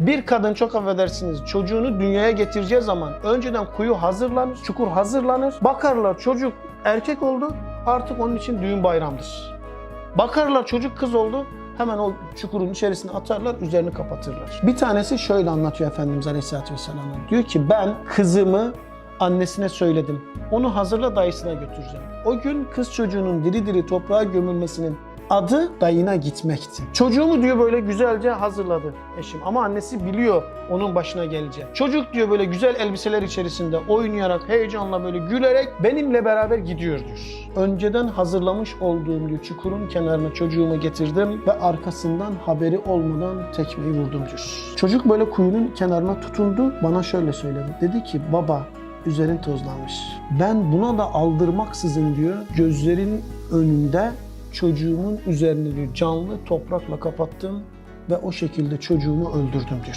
Bir kadın çok affedersiniz çocuğunu dünyaya getireceği zaman önceden kuyu hazırlanır, çukur hazırlanır. Bakarlar çocuk erkek oldu artık onun için düğün bayramdır. Bakarlar çocuk kız oldu hemen o çukurun içerisine atarlar üzerini kapatırlar. Bir tanesi şöyle anlatıyor Efendimiz Aleyhisselatü Vesselam. Diyor ki ben kızımı annesine söyledim. Onu hazırla dayısına götüreceğim. O gün kız çocuğunun diri diri toprağa gömülmesinin adı dayına gitmekti. Çocuğumu diyor böyle güzelce hazırladı eşim ama annesi biliyor onun başına geleceği. Çocuk diyor böyle güzel elbiseler içerisinde oynayarak, heyecanla böyle gülerek benimle beraber gidiyor diyor. Önceden hazırlamış olduğum diyor çukurun kenarına çocuğumu getirdim ve arkasından haberi olmadan tekmeyi vurdum diyor. Çocuk böyle kuyunun kenarına tutundu bana şöyle söyledi. Dedi ki baba üzerin tozlanmış. Ben buna da aldırmaksızın diyor gözlerin önünde çocuğumun üzerini canlı toprakla kapattım ve o şekilde çocuğumu öldürdüm diyor.